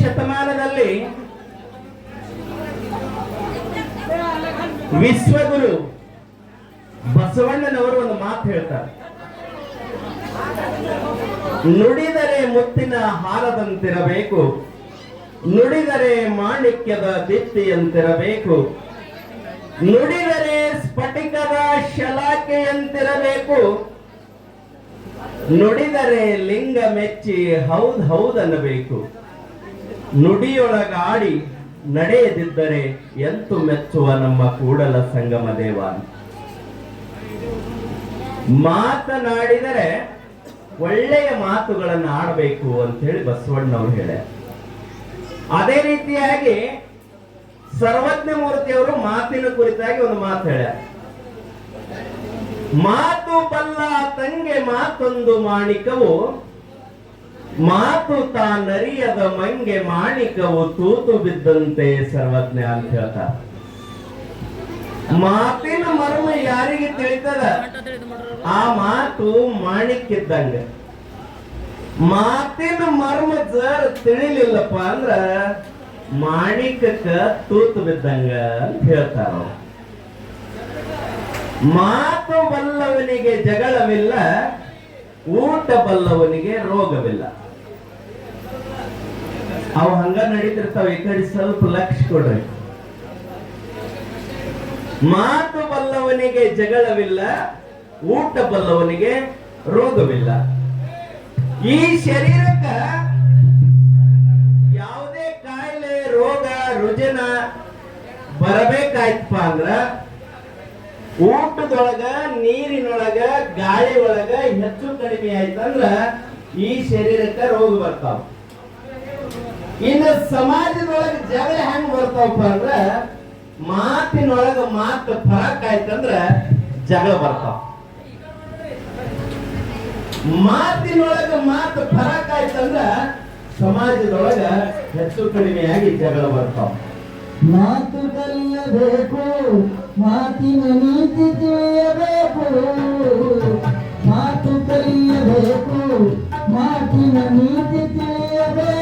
ಶತಮಾನದಲ್ಲಿ ವಿಶ್ವಗುರು ಬಸವಣ್ಣನವರು ಒಂದು ಮಾತು ಹೇಳ್ತಾರೆ. ನುಡಿದರೆ ಮುತ್ತಿನ ಹಾರದಂತಿರಬೇಕು, ನುಡಿದರೆ ಮಾಣಿಕ್ಯದ ದಿತ್ತಿಯಂತಿರಬೇಕು ನುಡಿದರೆ ಸ್ಫಟಿಕದ ಶಲಾಕೆಯಂತಿರಬೇಕು, ನುಡಿದರೆ ಲಿಂಗ ಮೆಚ್ಚಿ ಹೌದ್ ಹೌದನ್ನಬೇಕು. ನುಡಿಯೊಳಗಾಡಿ ನಡೆಯದಿದ್ದರೆ ಎಂತು ಮೆಚ್ಚುವ ನಮ್ಮ ಕೂಡಲ ಸಂಗಮ ದೇವ? ಮಾತನಾಡಿದರೆ ಒಳ್ಳೆಯ ಮಾತುಗಳನ್ನು ಆಡಬೇಕು ಅಂತ ಹೇಳಿ ಬಸವಣ್ಣವ್ರು ಹೇಳ. ಅದೇ ರೀತಿಯಾಗಿ ಸರ್ವಜ್ಞ ಮೂರ್ತಿಯವರು ಮಾತಿನ ಕುರಿತಾಗಿ ಒಂದು ಮಾತು ಹೇಳ. ಮಾತು ಬಲ್ಲ ತಂಗೆ ಮಾತೊಂದು ಮಾಣಿಕವು ಮಾತು ತಾನರಿಯದ ಮಂಗೆ ಮಾಣಿಕವು ತೂತು ಬಿದ್ದಂತೆ ಸರ್ವಜ್ಞ ಅಂತ ಹೇಳ್ತಾರೆ. ಮಾತಿನ ಮರ್ಮ ಯಾರಿಗೆ ತಿಳಿತದ? ಆ ಮಾತು ಮಾಣಿಕ್ಕಿದ್ದಂಗ. ಮಾತಿನ ಮರ್ಮ ಜರ್ ತಿಳಿಲಿಲ್ಲಪ್ಪ ಅಂದ್ರ ಮಾಣಿಕಕ್ಕ ತೂತು ಬಿದ್ದಂಗ ಅಂತ ಹೇಳ್ತಾರ ಮಾತು ಬಲ್ಲವನಿಗೆ ಜಗಳವಿಲ್ಲ, ಊಟ ಬಲ್ಲವನಿಗೆ ರೋಗವಿಲ್ಲ. ಅವು ಹಂಗ ನಡೀತಿರ್ತಾವ, ಈ ಸ್ವಲ್ಪ ಲಕ್ಷ ಕೊಡ್ರಿ. ಮಾತು ಬಲ್ಲವನಿಗೆ ಜಗಳವಿಲ್ಲ, ಊಟ ಬಲ್ಲವನಿಗೆ ರೋಗವಿಲ್ಲ. ಈ ಶರೀರಕ್ಕ ಯಾವುದೇ ಕಾಯಿಲೆ, ರೋಗ, ರುಜಿನ ಬರಬೇಕಾಯ್ತಪ್ಪ ಅಂದ್ರ, ಊಟದೊಳಗ, ನೀರಿನೊಳಗ ಗಾಳಿ ಒಳಗ ಹೆಚ್ಚು ಕಡಿಮೆ ಆಯ್ತಂದ್ರ ಈ ಶರೀರಕ್ಕ ರೋಗ ಬರ್ತಾವ. ಇನ್ನು ಸಮಾಜದೊಳಗೆ ಜಗಳ ಹೆಂಗ್ ಬರ್ತಾವಪ್ಪ ಅಂದ್ರ ಮಾತಿನೊಳಗ ಮಾತು ಫರಕ್ ಆಯ್ತಂದ್ರ ಜಗಳ ಬರ್ತಾವ. ಮಾತಿನೊಳಗ ಮಾತು ಫರಕ್ ಆಯ್ತಂದ್ರ ಸಮಾಜದೊಳಗ ಹೆಚ್ಚು ಕಡಿಮೆಯಾಗಿ ಜಗಳ ಬರ್ತಾವ. ಮಾತು ಕಲಿಯಬೇಕು ಮಾತಿನ ನೀತಿ ತಿಳಿಯಬೇಕು. ಮಾತು ಕಲಿಯಬೇಕು ಮಾತಿನ ನೀತಿ ತಿಳಿಯಬೇಕು.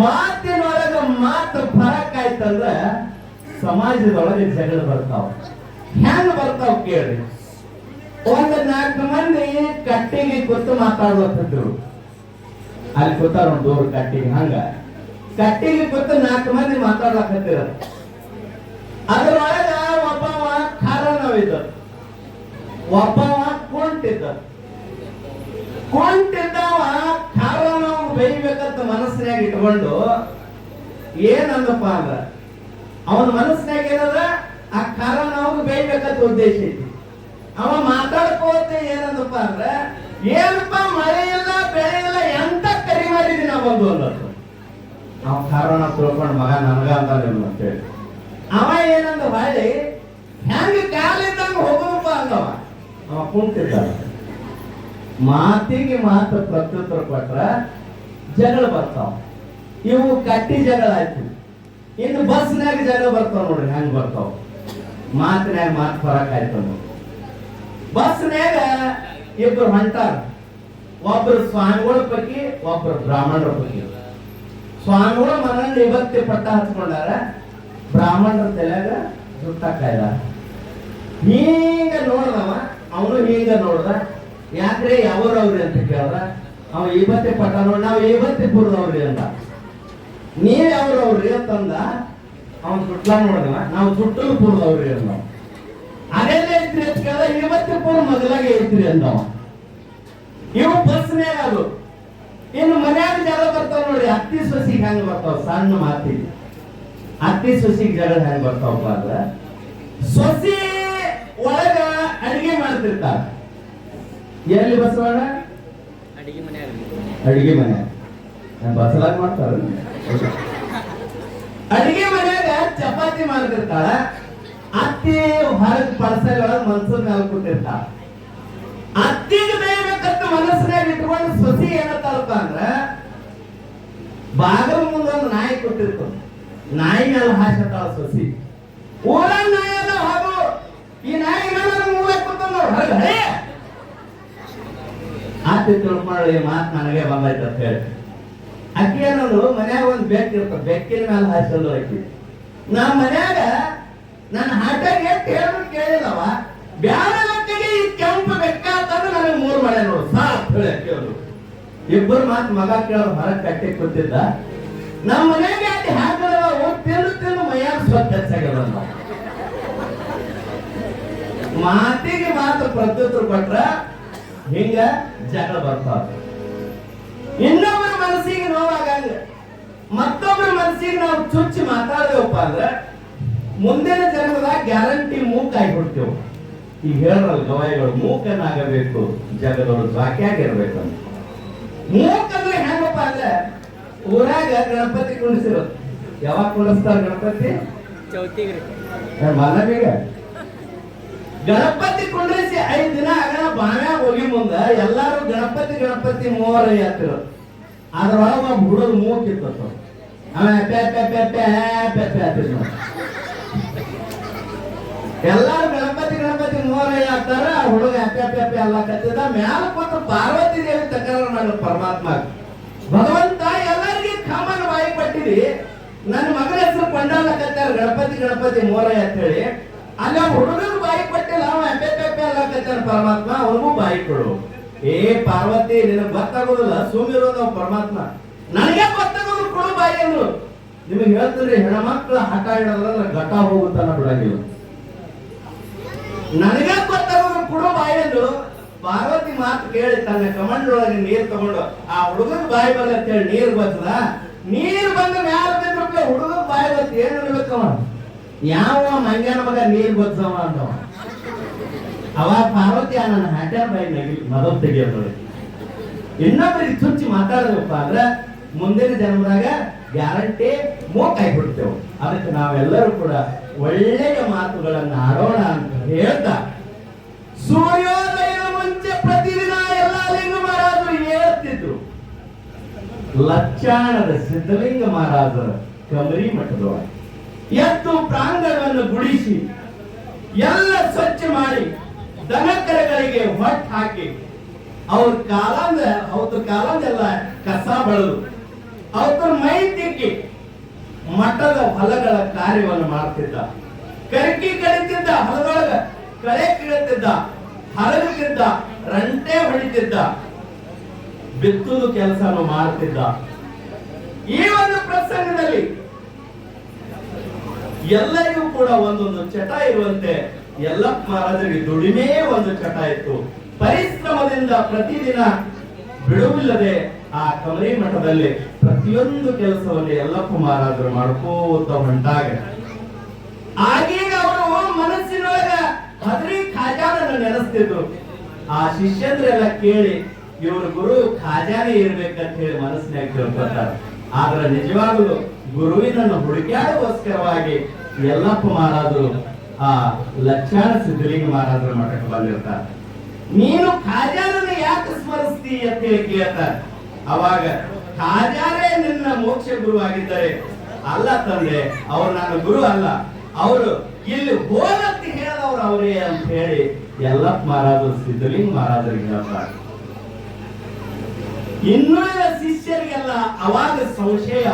ಮಾತಿನೊಳಗ ಮಾತು ಫರಕ್ ಆಯ್ತಂದ್ರ ಸಮಾಜದೊಳಗೆ ಜಗಳ ಬರ್ತಾವ. ಹೆಂಗ್ ಬರ್ತಾವ ಕೇಳ್ರಿ? ಒಂದ್ ನಾಲ್ಕು ಮಂದಿ ಕಟ್ಟಿಗೆ ಕೂತು ಮಾತಾಡುವಂತದ್ರು ಅಲ್ಲಿ ಕೂತಾರ ಒಂದು ದೂರ ಕಟ್ಟಿಗೆ, ಹಂಗ? ಕಟ್ಟಿಗೆ ಕೂತು ನಾಲ್ಕು ಮಂದಿ ಮಾತಾಡ್ಲಕತ್ತಿರ ಅದ್ರೊಳಗ ಒಬ್ಬವ ಖಾರ ನೋವಿದ್ದ. ಒಬ್ಬವ ಕುಂಟಿದ್ದ ಕುಂಟಿದ್ದವ ಖಾರ ನೋವು ಬೈಬೇಕಂತ ಮನಸ್ಸಿನಾಗ ಇಟ್ಕೊಂಡು ಏನಂದಪ್ಪ ಅಂದ್ರ, ಅವನ ಮನಸ್ಸಿನಾಗ ಏನದ? ಆ ಕರ ನಾವು ಬೈಬೇಕಂತ ಉದ್ದೇಶ ಐತಿ. ಅವ ಮಾತಾಡ್ಕೋತ ಏನಂದಪ್ಪ ಅಂದ್ರ, ಏನಪ್ಪ ಮಳೆ ಇಲ್ಲ, ಬೆಳೆ ಇಲ್ಲ, ಎಂತ ಕರಿ ಮಾಡಿದೀನಿ ನಾವು ಬಂದು ಅನ್ನೋದು. ಅವ ಕಾರಣ ತಿಳ್ಕೊಂಡು ಮಗ ನನಗ ಅಂತ ಅಂತೇಳಿ ಅವ ಏನಂದ, ಬಾಳಿ, ಹೆಂಗ ಕಾಲಿದ್ದಂಗ ಹೋಗೋದಪ್ಪ ಅಂದವ. ಅವ ಕುಂತಿದ್ದ ಮಾತಿಗೆ ಮಾತು ಪ್ರತ್ಯುತ್ತರ ಕೊಟ್ರ ಜಗಳ ಬರ್ತಾವ. ಇವು ಕಟ್ಟಿ ಜಗಳ ಆಯ್ತು. ಇನ್ನು ಬಸ್ನ್ಯಾಗ ಜಗಳ ಬರ್ತಾವ ನೋಡ್ರಿ, ಹಂಗ ಬರ್ತಾವ. ಮಾತಿನಾಗ ಮಾತು ಫರಕ್ ಆಯ್ತು ಬಸ್ನಾಗ ಇಬ್ರು ಹೊಂಟಾರ. ಒಬ್ರು ಸ್ವಾಮಿಗಳ ಪೈಕಿ, ಒಬ್ರು ಬ್ರಾಹ್ಮಣರ ಬಗ್ಗೆ ಸ್ವಾಮಿಗಳ ಮನೆಯಲ್ಲಿ ಇವತ್ತಿ ಪಟ್ಟ ಹಚ್ಕೊಂಡಾರ ಬ್ರಾಹ್ಮಣರ ತಲೆಯಾಗ ಸುಟ್ಟಾಕಾಯ್ದ ಹೀಗ ನೋಡ್ದವ, ಅವನು ಹೀಗ ನೋಡ್ದ. ಯಾಕ್ರೆ, ಯಾವ್ರವ್ರಿ ಅಂತ ಕೇಳ್ದ? ಅವ ಇವತ್ತೇ ಪಟ್ಟ ನೋಡಿ ನಾವು ಇವತ್ತೇ ಪುರದವ್ರಿ ಅಂತ. ನೀವ್ ಯಾವ್ರವ್ರಿ ಅಂತಂದ ಅವನ್ ಸುಟ್ಲ ನೋಡ್ದವ ನಾವು ಸುಟ್ಟಲು ಪುರದವ್ರಿ ಅಂದ ಅದೆಲ್ಲ ಐತ್ರಿ ಅಂತ ಕೇಳ ಇವತ್ತಿ ಪುರ ಮೊದಲಾಗೆ ಐತ್ರಿ ಅಂದವ. ಇವು ಬಸ್ನೇ ಅದು. ಇನ್ನು ಮನ್ಯಾಗ ಜಗಳ ಬರ್ತಾವ ನೋಡಿ ಅತ್ತಿ ಸೊಸಿಗೆ ಹೆಂಗ್ ಬರ್ತಾವ? ಸಣ್ಣ ಮಾತಿಗೆ. ಅತ್ತಿ ಸೊಸಿಗೆ ಜಗಳ ಹೆಂಗ್ ಬರ್ತಾವಪ್ಪ ಅಂದ್ರ, ಸೊಸಿ ಒಳಗ ಅಡಿಗೆ ಮಾಡ್ತಿರ್ತಾರ. ಎಲ್ಲಿ ಬಸವಣ್ಣ? ಅಡಿಗೆ ಮನ್ಯಾಗ ಅಡಿಗೆ ಮನೆ. ಬಸಲಾಗಿ ಮಾಡ್ತಾರ? ಅಡಿಗೆ ಮನ್ಯಾಗ ಚಪಾತಿ ಮಾಡ್ತಿರ್ತಾಳ ಅತ್ತಿ ಹೊರಗ್ ಪಳಸಲ್ ಒಳಗ್ ಮನ್ಸೂರ್ ಮೇಲೆ ಕೂತಿರ್ತಾಳ. ಅತ್ತಿಗೆ ಬೇಯಬೇಕಂತ ಮನಸ್ಸಿನಾಗ ಇಟ್ಕೊಂಡು ಸೊಸಿ ಏನತ್ತಾರಪ್ಪ ಅಂದ್ರ ಬಾಗಲ ಮುಂದೊಂದು ಒಂದು ನಾಯಿ ಕೊಟ್ಟಿರ್ತಾವ ನಾಯಿ ಮೇಲೆ ಹಾಕತ್ತಾಳ ಸೊಸಿ. ಓರ ನಾಯಿ ಅದ ಹಾಗೂ ಈ ನಾಯಿ ಮೇಲೆ ಮೂಲೆ ಕೂತ ಹೊರಗೆ ಹಳೆ ಆತಿ ತಿಳ್ಕೊಳ್ಳಿ ಮಾತು ನನಗೆ ಬಂದೈತೆ ಅಂತ ಹೇಳಿ. ಅಕ್ಕಿ ಅನ್ನೋದು ಮನ್ಯಾಗ ಒಂದು ಬೆಕ್ಕಿರ್ತ ಬೆಕ್ಕಿನ ಮೇಲೆ ಹಾಸಲು ಅಕ್ಕಿ. ನಮ್ಮ ಮನ್ಯಾಗ ನನ್ನ ಹಾಟಾಗ ಎಷ್ಟು ಹೇಳ್ಬಿಟ್ಟು ಕೇಳಿಲ್ಲವ. ಬ್ಯಾರ ಮಟ್ಟಿಗೆ ಈ ಕೆಂಪು ಬೆಕ್ಕ ಅಂತಂದ್ರೆ ನನಗೆ ಮೂರು ಮಳೆ ನೋಡು. ಸಾಕ್ ಹೇಳಿ ಅಕ್ಕಿ ಅವ್ರು. ಇಬ್ಬರು ಮಾತು ಮಗ ಕೇಳೋರು ಹೊರ ಕಟ್ಟಿ ಕೂತಿದ್ದ. ನಮ್ಮ ಮನೆಗೆ ಅಲ್ಲಿ ಹಾಕಿದವ ತಿಂದು ತಿಂದು ಮೈಯಾಗ ಸ್ವಚ್ಛ ಹೆಚ್ಚಾಗಿರಲ್ಲ ಮಾತಿಗೆ ಮಾತು ಪ್ರತ್ಯುತ್ತರ ಕೊಟ್ರ, ಹಿಂಗ ಜಗಳ ಬರ್ತಾವ. ಇನ್ನೊಬ್ಬರ ಮನಸ್ಸಿಗೆ ನೋವಾಗಂದ್ರೆ ಮತ್ತೊಬ್ಬರ ಮನಸ್ಸಿಗೆ ನಾವು ಚುಚ್ಚಿ ಮಾತಾಡ್ದೇವಪ್ಪ ಅಂದ್ರೆ ಮುಂದಿನ ಜನ್ಮದಾಗ ಗ್ಯಾರಂಟಿ ಮೂಕ ಆಗಿಬಿಡ್ತೇವೆ. ಈಗ ಹೇಳ್ರಲ್ಲ ಗವಾಯಿಗಳು ಮೂಕನಾಗಬೇಕು ಜಗದವರು ಬಾಕಿಯಾಗಿರ್ಬೇಕು ಅಂತ ಮೂಕಂದ್ರೆ ಹೆಂಗಪ್ಪ ಅಂದ್ರೆ ಊರಾಗ ಗಣಪತಿ ಕುಣಿಸಿರೋದು ಯಾವಾಗ ಕುಣಿಸ್ತಾರ ಗಣಪತಿ? ಮನಬೇಗ ಗಣಪತಿ ಕುಂಡ್ರಿಸಿ ಐದ್ ದಿನ ಆಗಣ ಬಾವ್ಯಾಗ ಹೋಗಿ ಮುಂದ ಎಲ್ಲಾರು ಗಣಪತಿ ಗಣಪತಿ ಮೂವರ ಹತ್ತಿರ ಅದ್ರೊಳಗ ಒಬ್ಬ ಹುಡುಗ ಮೂಕಿತ್ತು ಅವ ಪೆ ಎಲ್ಲಾರು ಗಣಪತಿ ಗಣಪತಿ ಮೂವರ ಹಾಕ್ತಾರ ಆ ಹುಡುಗ ಅಪ್ಪೆ ಎಲ್ಲ ಕತ್ತಿದ ಮ್ಯಾಲ ಕೊಟ್ಟು ಪಾರ್ವತಿ ದೇವಿ ತಕರಾರು ಮಾಡ ಪರಮಾತ್ಮ. ಭಗವಂತ ಎಲ್ಲರಿಗೆ ಕಾಮನ್ ಬಾಯಿ ಪಟ್ಟಿರಿ. ನನ್ನ ಮಗನ ಹೆಸರು ಪಂಡಾಲ ಕತ್ತಾರ ಗಣಪತಿ ಗಣಪತಿ ಮೂರ ಅಂತ ಹೇಳಿ. ಅಲ್ಲಿ, ಹುಡುಗರು ಬಾಯಿ ಕೊಟ್ಟಿಲ್ಲ, ಅವ ಅಪ್ಪೆ ಎಲ್ಲ ಕತ್ತಾರ ಪರಮಾತ್ಮ ಅವನಿಗೂ ಬಾಯಿ ಕೊಡು. ಏ ಪಾರ್ವತಿ, ನಿನಗೆ ಗೊತ್ತಾಗೋದಿಲ್ಲ ಸುಮ್ಮಿರೋದು ಪರಮಾತ್ಮ. ನನಗೆ ಗೊತ್ತಾಗೋದು ಕೊಡು ಬಾಯಿ ಅಂದ್ರು. ನಿಮಗೆ ಹೇಳ್ತೀನಿ, ಹೆಣ್ಮಕ್ಳು ಹಠ ಹಿಡಿದ್ರೆ ಘಟ ಹೋಗುತ್ತಾನ ಬಿಡಂಗಿಲ್ಲ. ನನಗೆ ಗೊತ್ತಾಗೋದು ಕೊಡು ಬಾಯಿ ಅಂದ್ರು. ಪಾರ್ವತಿ ಮಾತು ಕೇಳಿ ತನ್ನ ಕಮಂಡೊಳಗೆ ನೀರು ತಗೊಂಡು, ಆ ಹುಡುಗನ ಬಾಯಿ ಬರ್ಲಿ ಅಂತ ಹೇಳಿ ನೀರು ಬರ್ತದ ನೀರು ಬಂದ ಮ್ಯಾಲ ಬಿದ್ರಪ್ಲೆ ಹುಡುಗನ ಬಾಯಿ ಬರ್ತದ ಏನ್ ಅನ್ಬೇಕವ ಯಾವ ಮಂಗ್ಯಾನ ಮಗ, ನೀರ್ ಬದ್ಸವ ಅನ್ನೋ ಅವ ಪಾರ್ವತಿ ನನ್ನ ಹ್ಯಾಟ್ಯಾರ ನಗಿ ಮೊದಲು ತೆಗಿಯೋದು ಇನ್ನೊಬ್ಬರಿಗೆ ಚುಚ್ಚಿ ಮಾತಾಡಬೇಕಪ್ಪ ಅಂದ್ರೆ ಮುಂದಿನ ಜನ್ಮದಾಗ ಗ್ಯಾರಂಟಿ ಮೋಕಾಯಿ ಆಗಿಬಿಡ್ತೇವೆ ಅದಕ್ಕೆ ನಾವೆಲ್ಲರೂ ಕೂಡ ಒಳ್ಳೆಯ ಮಾತುಗಳನ್ನ ಆಡೋಣ ಅಂತ ಹೇಳ್ತಾ ಸೂರ್ಯೋದಯ ಮುಂಚೆ ಪ್ರತಿದಿನ ಎಲ್ಲ ಲಿಂಗ ಮಹಾರಾಜರು ಹೇಳ್ತಿದ್ರು. ಲಕ್ಷಾಣದ ಸಿದ್ಧಲಿಂಗ ಮಹಾರಾಜರ ಕಮರಿ ಮಠದೊಳಗೆ ಎದ್ದು ಪ್ರಾಂಗಣವನ್ನು ಗುಡಿಸಿ, ಎಲ್ಲ ಸ್ವಚ್ಛ ಮಾಡಿ ದನಕರಗಳಿಗೆ ಹೊಟ್ಟು ಹಾಕಿ, ಅವ್ರ ಕಾಲಂದ ಅವ್ರ ಕಾಲಂದೆಲ್ಲ ಕಸ ಬಳದು ಅವ್ರ ಮೈ ತಿಕ್ಕಿ ಮಠದ ಹೊಲಗಳ ಕಾರ್ಯವನ್ನು ಮಾಡ್ತಿದ್ದ. ಕರ್ಕಿ ಕಳಿತಿದ್ದ ಹೊಲದೊಳಗ, ಕಳೆ ಕೀಳುತ್ತಿದ್ದ ಹರಗುತ್ತಿದ್ದ ರಂಟೆ ಹೊಡಿತಿದ್ದ, ಬಿತ್ತುದು ಕೆಲಸನು ಮಾಡ್ತಿದ್ದ. ಈ ಒಂದು ಪ್ರಸಂಗದಲ್ಲಿ ಎಲ್ಲರಿಗೂ ಕೂಡ ಒಂದೊಂದು ಚಟ ಇರುವಂತೆ ಎಲ್ಲಪ್ಪ ಮಹಾರಾಜರಿಗೆ ದುಡಿಮೆ ಒಂದು ಚಟ ಇತ್ತು. ಪರಿಶ್ರಮದಿಂದ ಪ್ರತಿದಿನ ಬಿಡುವಿಲ್ಲದೆ ಆ ಕಮರಿ ಮಠದಲ್ಲಿ ಪ್ರತಿಯೊಂದು ಕೆಲಸವನ್ನು ಎಲ್ಲಪ್ಪ ಮಹಾರಾಜರು ಮಾಡ್ಕೋತ ಹೊಂಟಾಗ. ಆಗೀಗ ಅವರು ಮನಸ್ಸಿನೊಳಗ ಹದ್ರಿ ಖಾಜಾನನ್ನು ನೆನೆಸ್ತಿದ್ರು. ಆ ಶಿಷ್ಯಂದ್ರೆಲ್ಲ ಕೇಳಿ, ಇವರು ಗುರು ಖಾಜಾನೆ ಇರ್ಬೇಕಂತ ಹೇಳಿ ಮನಸ್ಸಿನಾಗ ತಿಳ್ಕೊತಾರೆ ಆದ್ರೆ ನಿಜವಾಗಲೂ ಗುರುವಿನನ್ನು ಹುಡುಕ್ಯಾಡುಗೋಸ್ಕರವಾಗಿ ಎಲ್ಲಪ್ಪ ಮಹಾರಾಜರು, ಆ ಲಕ್ಷಾಣ ಸಿದ್ಧಲಿಂಗ ಮಹಾರಾಜರ ಮಠಕ್ಕೆ ಬಂದಿರ್ತಾರೆ. ನೀನು ಖಾಜಾನನ್ನ ಯಾಕೆ ಸ್ಮರಿಸ್ತಿ ಅಂತ ಹೇಳಿ ಕೇಳ್ತಾರೆ. ಅವಾಗ ಖಾಜಾನೇ ನಿನ್ನ ಮೋಕ್ಷ ಗುರು ಆಗಿದ್ದಾರೆ ಅಲ್ಲ ತಂದೆ, ಅವ್ರು ನನ್ನ ಗುರು ಅಲ್ಲ. ಅವರು ಇಲ್ಲಿ ಹೋಗಂತ ಹೇಳಿದವ್ರು ಅವರೇ ಅಂತ ಹೇಳಿ ಎಲ್ಲಪ್ಪ ಮಹಾರಾಜರು, ಸಿದ್ಧಲಿಂಗ ಮಹಾರಾಜರಿಗೆ ಹೇಳ್ತಾರೆ. ಇನ್ನುಳಿದ ಶಿಷ್ಯರಿಗೆಲ್ಲ ಅವಾಗ ಸಂಶಯ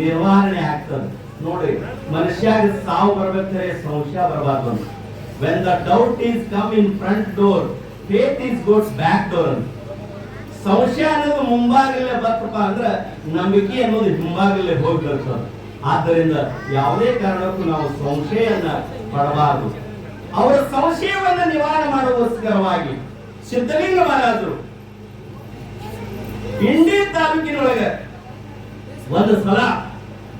ನಿರ್ವಹಣೆ ಆಗ್ತದೆ. ನೋಡಿ ಮನುಷ್ಯಾಗ ಸಾವು ಬರ್ಬೇಕಾದ್ರೆ ಸಂಶಯ ಬರಬಾರ್ದು ಅಂತ. When the doubt is come in front door faith is goes back door ಅಂತ. ಸಂಶಯ ಅನ್ನೋದು ಮುಂಭಾಗಲೇ ಬರ್ತಪ್ಪ ಅಂದ್ರೆ ನಂಬಿಕೆ ಅನ್ನೋದು ಹಿಂಭಾಗಲೇ ಹೋಗಿ ಆದ್ದರಿಂದ ಯಾವುದೇ ಕಾರಣಕ್ಕೂ ನಾವು ಸಂಶಯವನ್ನ ಪಡಬಾರದು. ಅವರ ಸಂಶಯವನ್ನ ನಿವಾರಣೆ ಮಾಡುವಸ್ಕರವಾಗಿ ಸಿದ್ಧಲಿಂಗ ಮಹಾರಾಜರು ಇಂಡಿ ತಾಲೂಕಿನೊಳಗ ಒಂದು ಸಲ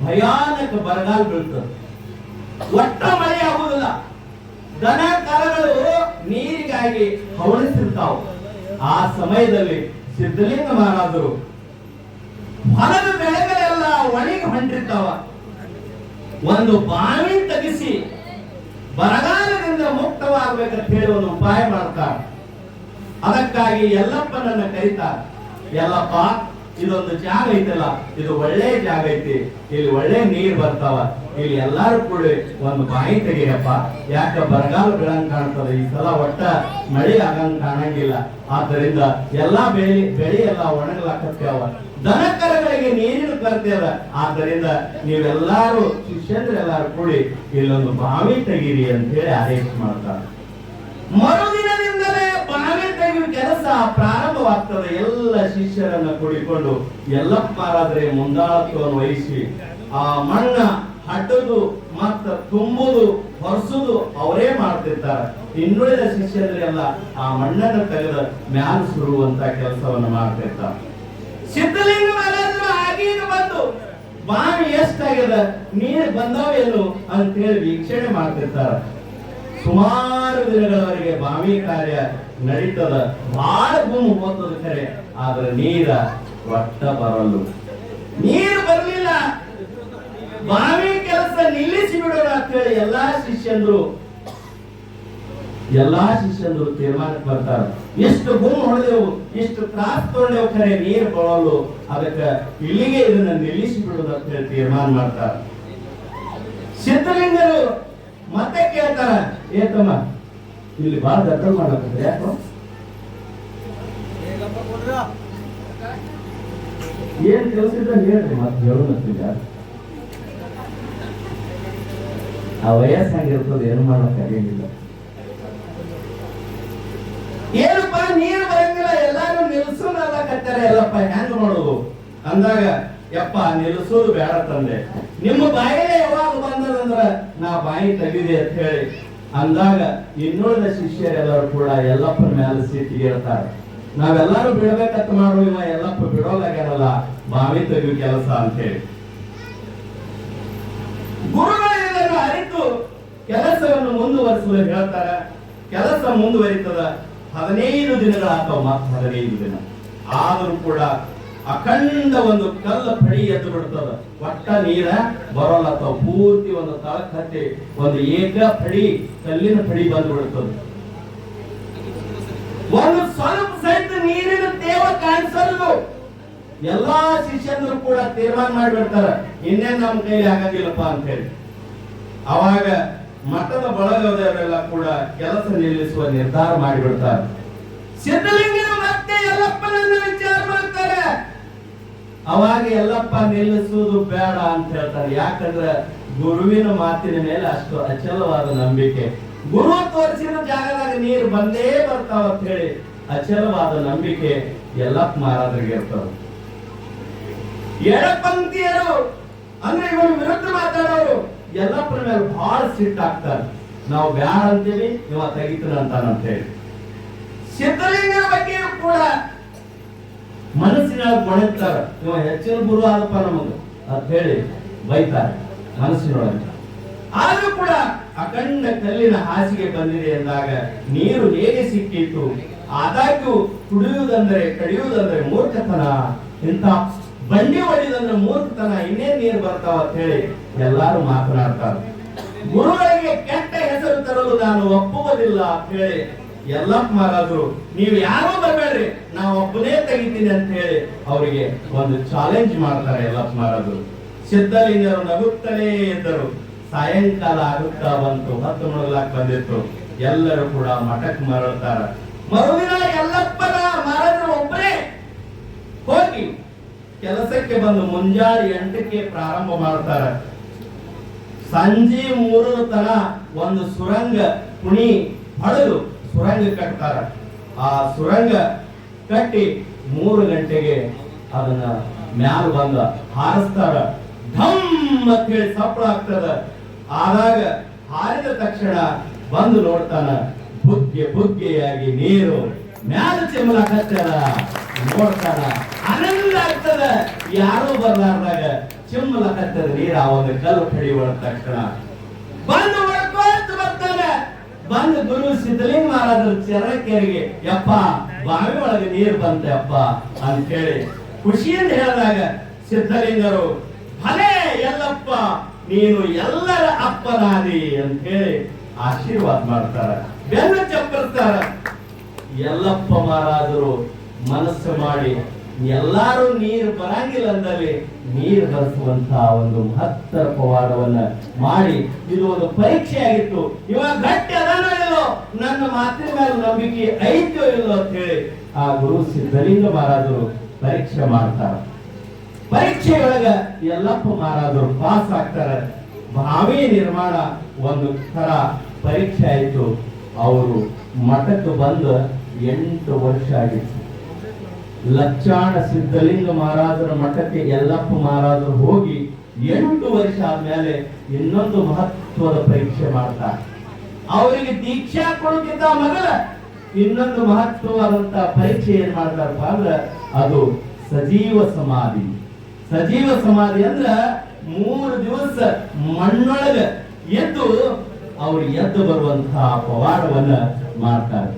ಭಯಾನಕ ಬರಗಾಲ ಬೀಳ್ತದೆ. ಒಟ್ಟ ಮಳೆ ಆಗುವುದಿಲ್ಲ. ದನ ಕರಗಳು ನೀರಿಗಾಗಿ ಹವಣಿಸಿರ್ತಾವ. ಆ ಸಮಯದಲ್ಲಿ ಸಿದ್ಧಲಿಂಗ ಮಹಾರಾಜರು ಹೊಲದ ಬೆಳೆಗಳೆಲ್ಲ ಒಣಗಿ ಹೊಂಟಿರ್ತಾವ. ಒಂದು ಬಾವಿ ತಗಿಸಿ ಬರಗಾಲದಿಂದ ಮುಕ್ತವಾಗಬೇಕಂತ ಹೇಳಿ ಒಂದು ಉಪಾಯ ಮಾಡ್ತಾರೆ. ಅದಕ್ಕಾಗಿ ಎಲ್ಲಪ್ಪನನ್ನು ಕರೀತಾರೆ. ಯಲ್ಲಪ್ಪ ಇದೊಂದು ಜಾಗ ಐತಲ್ಲ, ಇದು ಒಳ್ಳೆ ಜಾಗ ಐತಿ. ಇಲ್ಲಿ ಒಳ್ಳೆ ನೀರ್ ಬರ್ತಾವ. ಇಲ್ಲಿ ಎಲ್ಲಾರು ಕೂಡ ಒಂದು ಬಾಯಿ ತೆಗಿಯಪ್ಪ. ಯಾಕ ಬರಗಾಲ ಬೀಳಂಗ್ ಕಾಣ್ತದೆ? ಈ ಸಲ ಒಟ್ಟ ಮಳೆ ಆಗಂಗ್ ಕಾಣಂಗಿಲ್ಲ. ಆದ್ದರಿಂದ ಎಲ್ಲಾ ಬೆಳೆ ಬೆಳೆ ಎಲ್ಲ ದನ ಕರಗಳಿಗೆ ನೀರಿನ ಕೊರತೆ ಅದ. ಆದ್ದರಿಂದ ನೀವೆಲ್ಲಾರು, ಶಿಷ್ಯಂದ್ರೆಲ್ಲಾರು ಕೂಡಿ ಇಲ್ಲೊಂದು ಬಾವಿ ತೆಗೀರಿ ಅಂತ ಹೇಳಿ ಆದೇಶ ಮಾಡ್ತಾರೆ. ಮರುದಿನದಿಂದಲೇ ಬಾವಿ ಕೆಲಸ ಪ್ರಾರಂಭವಾಗ್ತದೆ, ಎಲ್ಲ ಶಿಷ್ಯರನ್ನ ಕುಡಿಕೊಂಡು ಎಲ್ಲಪ್ಪ ಮಹಾರಾಜರೇ ಮುಂದಾಳತ್ವವನ್ನು ವಹಿಸಿ, ಆ ಮಣ್ಣ ಹಡ್ಡದು ಮತ್ತ ತುಂಬುದು, ಹೊರಸುದು ಅವರೇ ಮಾಡ್ತಿರ್ತಾರೆ. ಇನ್ನುಳಿದ ಶಿಷ್ಯರೆಲ್ಲ ಆ ಮಣ್ಣನ್ನು ತೆಗೆದ ಮ್ಯಾಲ ಸುರುವಂತ ಕೆಲಸವನ್ನು ಮಾಡ್ತಿರ್ತಾರೆ. ಸಿದ್ಧಲಿಂಗ ಆಗಿನ ಬಂದು, ಬಾವಿ ಎಷ್ಟಾಗ್ಯದ ನೀರು ಬಂದವೇನು ಅಂತ ಹೇಳಿ ವೀಕ್ಷಣೆ ಮಾಡ್ತಿರ್ತಾರೆ. ಸುಮಾರು ದಿನಗಳವರೆಗೆ ಬಾವಿ ಕಾರ್ಯ ನಡೀತದ ಬಹಳ ಭೂಮಿ ಹೋಗ್ತದ ಖರೆ ಆದ್ರೆ ನೀರ ಒಟ್ಟ ಬರಲು ನೀರು ಬರಲಿಲ್ಲ. ಬಾವಿ ಕೆಲಸ ನಿಲ್ಲಿಸಿ ಬಿಡೋಣ ಅಂತ ಹೇಳಿ ಎಲ್ಲಾ ಶಿಷ್ಯಂದ್ರು ಎಲ್ಲಾ ಶಿಷ್ಯಂದ್ರು ತೀರ್ಮಾನಕ್ಕೆ ಬರ್ತಾರ. ಎಷ್ಟು ಭೂಮಿ ಹೊಡೆದೆವು, ಇಷ್ಟು ತ್ರಾಸ್ ತೊಗೊಂಡೆವು ಖರೆ ನೀರು ಬರಲು ಅದಕ್ಕೆ ಇಲ್ಲಿಗೆ ಇದನ್ನ ನಿಲ್ಲಿಸಿ ಬಿಡೋದು ಅಂತ ಹೇಳಿ ತೀರ್ಮಾನ ಮಾಡ್ತಾರ. ಸಿದ್ಧಲಿಂಗರು ಮತ್ತೆ ಕೇಳ್ತಾರ, ಏತಮ್ಮ ಇಲ್ಲಿ ಬಹಳ ದಟ್ಟಲ್ ಮಾಡ್ಬೇಕಂದ್ರೆ ಯಾಕೋ? ಏನ್ ಕೆಲಸ ಇದ್ದಾಗ ಹೇಳ್ರಿ ಮತ್ತೆ ಹೇಳುವಂತೀಗ ಆ ವಯಸ್ಸು ಹಂಗಿರ್ತದ ಏನು ಮಾಡಕ್ ಆಗಂಗಿಲ್ಲ ಏನಪ್ಪ ನೀರು ಬರಂಗಿಲ್ಲ ಎಲ್ಲಾರು ನಿಲ್ಸೋಣ ಕತ್ತಾರೆ ಎಲ್ಲಪ್ಪ ಹೆಂಗ್ ಮಾಡೋದು ಅಂದಾಗ ಯಪ್ಪ ನಿಲ್ಸೋದು ಬೇಡ ತಂದೆ. ನಿಮ್ಮ ಬಾಯಿಗೆ ಯಾವಾಗ ಬಂದದಂದ್ರ ನಾ ಬಾಯಿ ತೆಗಿದೆ ಅಂತ ಹೇಳಿ ಅಂದಾಗ ಇನ್ನುಳಿದ ಶಿಷ್ಯರೆಲ್ಲರೂ ಕೂಡ ಎಲ್ಲಪ್ಪನ ಮೇಲೆ ಸೀಟಿಗೆ ಇರ್ತಾರೆ ನಾವೆಲ್ಲರೂ ಬಿಡ್ಬೇಕಂತ ಮಾಡೋ ಇವ ಎಲ್ಲಪ್ಪ ಬಿಡೋಲಾಗ್ಯಾರಲ್ಲ, ಬಾವಿ ತೆಗೆಯುವ ಕೆಲಸ ಅಂತ ಹೇಳಿ ಗುರುಗಳು ಇದನ್ನು ಅರಿತು ಕೆಲಸವನ್ನು ಮುಂದುವರಿಸಲು ಹೇಳ್ತಾರ. ಕೆಲಸ ಮುಂದುವರಿತದ ಹದಿನೈದು ದಿನಗಳಾಗ್ತಾವ ಮಾತ್ರ ಹದಿನೈದು ದಿನ. ಆದರೂ ಕೂಡ ಅಖಂಡ ಒಂದು ಕಲ್ಲು ಪಡಿ ಎದ್ದು ಬಿಡ್ತದ. ಒಟ್ಟ ನೀರ ಬರೋಲ್ಲ ಪೂರ್ತಿ ಒಂದು ತಳಕ್ ಹತ್ತಿ ಒಂದು ಏಕ ಪಡಿ, ಕಲ್ಲಿನ ಪಡಿ ಬಂದು ಬಿಡ್ತದೆ. ಒಂದು ಸ್ವಲ್ಪ ಸಹಿತ ನೀರಿನ ತೇವ ಕಾಣಿಸಲು ಎಲ್ಲಾ ಶಿಷ್ಯಂದ್ರು ಕೂಡ ತೀರ್ಮಾನ ಮಾಡಿಬಿಡ್ತಾರ. ಇನ್ನೇನ್ ನಮ್ಮ ಕೈಲಿ ಆಗಂಗಿಲ್ಲಪ್ಪ ಅಂತ ಹೇಳಿ ಅವಾಗ ಮಠದ ಬಳಗದವರೆಲ್ಲ ಕೂಡ ಕೆಲಸ ನಿಲ್ಲಿಸುವ ನಿರ್ಧಾರ ಮಾಡಿಬಿಡ್ತಾರೆ. ಸಿದ್ಧಲಿಂಗನ ಮತ್ತೆ ಎಲ್ಲಪ್ಪನನ್ನ ವಿಚಾರ ಮಾಡ್ತಾರೆ. ಅವಾಗ ಎಲ್ಲಪ್ಪ ನಿಲ್ಲಿಸುವುದು ಬೇಡ ಅಂತ ಹೇಳ್ತಾರೆ. ಯಾಕಂದ್ರೆ ಗುರುವಿನ ಮಾತಿನ ಮೇಲೆ ಅಷ್ಟು ಅಚಲವಾದ ನಂಬಿಕೆ. ಗುರು ತೋರಿಸಿದ ಜಾಗದಾಗ ನೀರು ಬಂದೇ ಬರ್ತಾವ ಅಂತ ಹೇಳಿ ಅಚಲವಾದ ನಂಬಿಕೆ ಎಲ್ಲಪ್ಪ ಮಹಾರಾಜರಿಗೆ ಇರ್ತಾವ ಎಡಪಂಥೀಯರು, ಅಂದ್ರೆ ಇವರು ವಿರುದ್ಧ ಮಾತಾಡೋರು ಎಲ್ಲಪ್ಪನ ಮೇಲೆ ಬಹಳ ಸಿಟ್ಟಾಗ್ತಾರೆ ನಾವು ಬ್ಯಾಡ ಅಂತೀವಿ, ಇವ ತೆಗಿತಾನಂತ ಹೇಳಿ. ಸಿದ್ಧಲಿಂಗನ ಬಗ್ಗೆಯೂ ಕೂಡ ಮನಸ್ಸಿನ ಮೊಣಗ್ತಾರ ಇವ ಹೆಚ್ಚಿನ ಗುರು ಆದಪ್ಪ ನಮಗ. ಅಂತ ಹೇಳಿ ಬೈತಾರೆ, ಮನಸ್ಸಿನೊಳಗ. ಆದ್ರೂ ಕೂಡ ಅಖಂಡ ಕಲ್ಲಿನ ಹಾಸಿಗೆ ಬಂದಿದೆ ಎಂದಾಗ ನೀರು ಹೇಗೆ ಸಿಕ್ಕಿತ್ತು. ಆದಾಗ್ಯೂ ಕುಡಿಯುವುದಂದ್ರೆ, ಕಡಿಯುವುದಂದ್ರೆ ಮೂರ್ಖತನ. ಇಂತ ಬಂಡಿ ಹೊಡಿದಂದ್ರೆ ಮೂರ್ಖತನ, ಇನ್ನೇನ್ ನೀರು ಬರ್ತಾವ ಅಂತ ಹೇಳಿ ಎಲ್ಲಾರು ಮಾತನಾಡ್ತಾರೆ. ಗುರುಗಳಿಗೆ ಕೆಟ್ಟ ಹೆಸರು ತರಲು ನಾನು ಒಪ್ಪುವುದಿಲ್ಲ ಅಂತ ಹೇಳಿ ಎಲ್ಲಪ್ಪ ಮಹಾರಾಜರು ನೀವು ಯಾರು ಬರಬೇಡ್ರಿ, ನಾವು ಒಬ್ಬನೇ ತೆಗಿತೀನಿ ಅಂತ ಹೇಳಿ ಅವರಿಗೆ ಒಂದು ಚಾಲೆಂಜ್ ಮಾಡ್ತಾರೆ ಎಲ್ಲಪ್ಪ ಮಹಾರಾಜರು ಸಿದ್ಧಲಿಂಗರು ನಗುತ್ತಲೇ ಇದ್ದರು. ಸಾಯಂಕಾಲ ಆಗುತ್ತಾ ಬಂತು, ಹತ್ತು ಮುಳುಗ್ಲಾಕ್ ಬಂದಿತ್ತು. ಎಲ್ಲರೂ ಕೂಡ ಮಠಕ್ ಮರಳ್ತಾರ. ಮರುದಿನ ಎಲ್ಲಪ್ಪನ ಮಹಾರಾಜರು ಒಬ್ಬರೇ ಹೋಗಿ ಕೆಲಸಕ್ಕೆ ಬಂದು ಮುಂಜಾನೆ ಎಂಟಕ್ಕೆ ಪ್ರಾರಂಭ ಮಾಡ್ತಾರ. ಸಂಜೆ ಮೂರರ ತನ ಒಂದು ಸುರಂಗ, ಕುಣಿ ಹೊಡೆದು ಸುರಂಗ ಕಟ್ತಾರ. ಆ ಸುರಂಗ ಕಟ್ಟಿ ಮೂರು ಗಂಟೆಗೆ ಅದನ್ನ ಮ್ಯಾಲ ಬಂದ ಹಾರಿಸ್ತಾರ. ಧಮ್ ಅಂತ ಹೇಳಿ ಸಪ್ಪಳ ಆಗ್ತದ. ಆದಾಗ ಹಾರಿದ ತಕ್ಷಣ ಬಂದು ನೋಡ್ತಾನ, ಬುಗ್ಗೆ ಬುಗ್ಗೆಯಾಗಿ ನೀರು ಮ್ಯಾಲ ಚಿಮ್ಮಲ ಕತ್ತಾರ ನೋಡ್ತಾನ, ಆನಂದ ಆಗ್ತದ. ಯಾರು ಬರ್ಲಾರ್ದಾಗ ಚಿಮ್ಮಲ ಕತ್ತದ ನೀರ ಆ ಒಂದು ಕಲ್ಲು ಕಡಿಯುವ ತಕ್ಷಣ ಬಂದು ಬಂದು ಗುರು ಸಿದ್ಧಲಿಂಗ ಮಹಾರಾಜರ ಚರಣಕೆರೆಗೆ ಯಪ್ಪ ಬಾವಿ ಒಳಗೆ ನೀರು ಬಂತೆ, ಅಪ್ಪ ಅಂತ ಹೇಳಿ ಖುಷಿಯಿಂದ ಹೇಳಿದಾಗ ಸಿದ್ಧಲಿಂಗರು, ಭಲೇ ಎಲ್ಲಪ್ಪ, ನೀನು ಎಲ್ಲರ ಅಪ್ಪನಾದಿ ಅಂತ ಹೇಳಿ ಆಶೀರ್ವಾದ ಮಾಡ್ತಾರ, ಬೆನ್ನ ಚಪ್ಪರ್ತಾರ ಎಲ್ಲಪ್ಪ ಮಹಾರಾಜರು ಮನಸ್ಸು ಮಾಡಿ ಎಲ್ಲಾರು ನೀರು ಬರಂಗಿಲ್ಲ ಅಂದಲ್ಲಿ ನೀರು ಬರೆಸುವಂತಹ ಒಂದು ಮಹತ್ತರ ಪವಾಡವನ್ನ ಮಾಡಿ ಇದು ಒಂದು ಪರೀಕ್ಷೆ ಆಗಿತ್ತು ಇವಾಗ ಗಟ್ಟಿ ನನ್ನ ಮಾತಿನ ಮೇಲೆ ನಂಬಿಕೆ ಐತೋ ಇಲ್ಲೋ ಅಂತ ಹೇಳಿ ಆ ಗುರು ಸಿದ್ಧಲಿಂಗ ಮಹಾರಾಜರು ಪರೀಕ್ಷೆ ಮಾಡ್ತಾರ. ಪರೀಕ್ಷೆಯೊಳಗ ಎಲ್ಲಪ್ಪ ಮಹಾರಾಜರು ಪಾಸ್ ಆಗ್ತಾರ. ಬಾವಿ ನಿರ್ಮಾಣ ಒಂದು ತರ ಪರೀಕ್ಷೆ ಆಯಿತು. ಅವರು ಮಠಕ್ಕೆ ಬಂದು ಎಂಟು ವರ್ಷ ಆಗಿತ್ತು. ಲಕ್ಷಾಣ ಸಿದ್ಧಲಿಂಗ ಮಹಾರಾಜರ ಮಠಕ್ಕೆ ಎಲ್ಲಪ್ಪ ಮಹಾರಾಜರು ಹೋಗಿ ಎಂಟು ವರ್ಷ ಆದ್ಮೇಲೆ ಇನ್ನೊಂದು ಮಹತ್ವದ ಪರೀಕ್ಷೆ ಮಾಡ್ತಾರೆ. ಅವರಿಗೆ ದೀಕ್ಷಾ ಕೊಡುತ್ತಿದ್ದ ಮೊದಲ ಇನ್ನೊಂದು ಮಹತ್ವವಾದಂತ ಪರೀಕ್ಷೆ ಏನ್ ಮಾಡ್ತಾರಪ್ಪ ಅಂದ್ರ ಅದು ಸಜೀವ ಸಮಾಧಿ. ಸಜೀವ ಸಮಾಧಿ ಅಂದ್ರ ಮೂರು ದಿವಸ ಮಣ್ಣೊಳಗ ಎದ್ದು ಅವ್ರು ಎದ್ದು ಬರುವಂತಹ ಪವಾಡವನ್ನ ಮಾಡ್ತಾರೆ.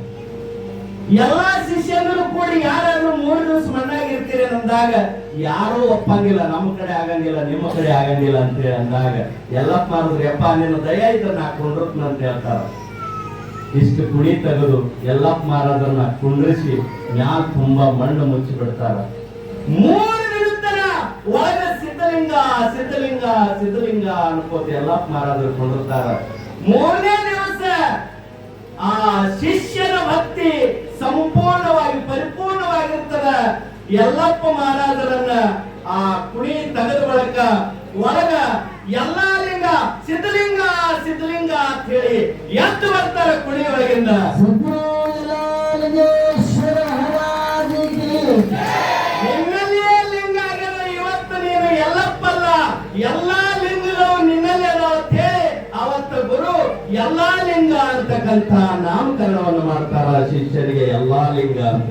ಎಲ್ಲಾ ಶಿಷ್ಯನೂ ಕೂಡ ಯಾರಾದ್ರೂ ಮೂರು ದಿವಸ ಮಣ್ಣಾಗಿರ್ತೀರಿ ಅಂದಾಗ, ಯಾರೂ ಒಪ್ಪಂಗಿಲ್ಲ, ನಮ್ಮ ಕಡೆ ಆಗಂಗಿಲ್ಲ, ನಿಮ್ಮ ಕಡೆ ಆಗಂಗಿಲ್ಲ ಅಂತ ಅಂದಾಗ, ಎಲ್ಲಪ್ಪ ಮಾಡಿದ್ರು, ಯಪ್ಪ, ನಿನ್ನ ದಯ ಇದ್ರೆ ನಾ ಅಂತ ಹೇಳ್ತಾರ. ಇಷ್ಟು ಕುಣಿ ತೆಗೆದು ಎಲ್ಲಪ್ಪ ಮಾರಾದ್ರನ್ನ ಕುಂಡ್ರಿಸಿ, ಮ್ಯಾಲ್ ತುಂಬಾ ಮಣ್ಣು ಮುಚ್ಚಿ ಬಿಡ್ತಾರ. ಮೂರು ದಿನದ ಒಳಗ ಸಿದ್ಧಲಿಂಗ ಸಿದ್ಧಲಿಂಗ ಸಿದ್ಧಲಿಂಗ ಅನ್ಕೋತಿ ಎಲ್ಲಪ್ಪ ಮಾರಾದ್ರು ಕುಂಡಿರ್ತಾರ ಮೂರನೇ ಆ ಶಿಷ್ಯನ ಭಕ್ತಿ ಸಂಪೂರ್ಣವಾಗಿ, ಪರಿಪೂರ್ಣವಾಗಿರ್ತದ. ಎಲ್ಲಪ್ಪ ಮಹಾರಾಜರನ್ನ ಆ ಕುಣಿ ತೆಗೆದ ಬಳಕ ಒಳಗ ಎಲ್ಲಾ ಲಿಂಗ ಸಿದ್ಧಲಿಂಗ ಸಿದ್ಧಲಿಂಗ ಅಂತ ಹೇಳಿ ಎದ್ದು ಬರ್ತಾರೆ ಕುಣಿ ಒಳಗಿಂದ ಲಿಂಗ ನಾಮಕರಣವನ್ನು ಮಾಡ್ತಾರ ಶಿಷ್ಯರಿಗೆ ಎಲ್ಲಾ ಲಿಂಗ ಅಂತ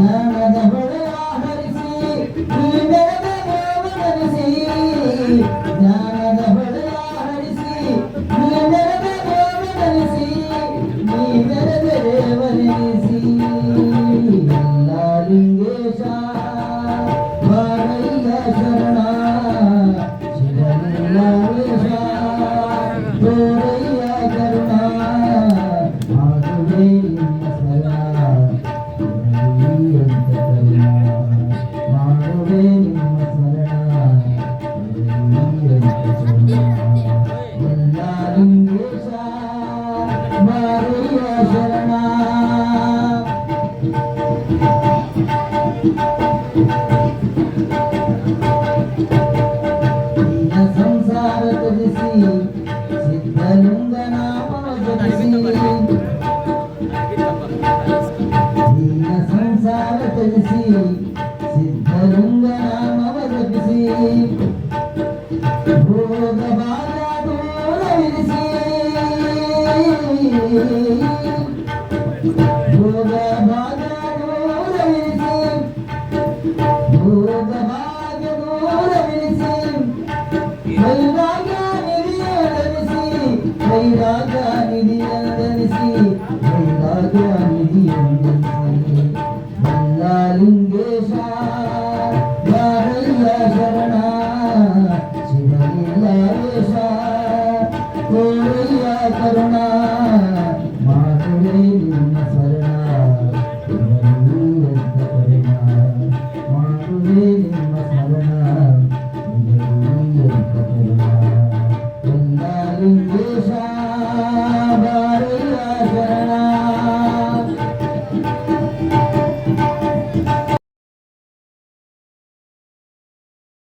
Amém. Sharma ராஜா நிதியா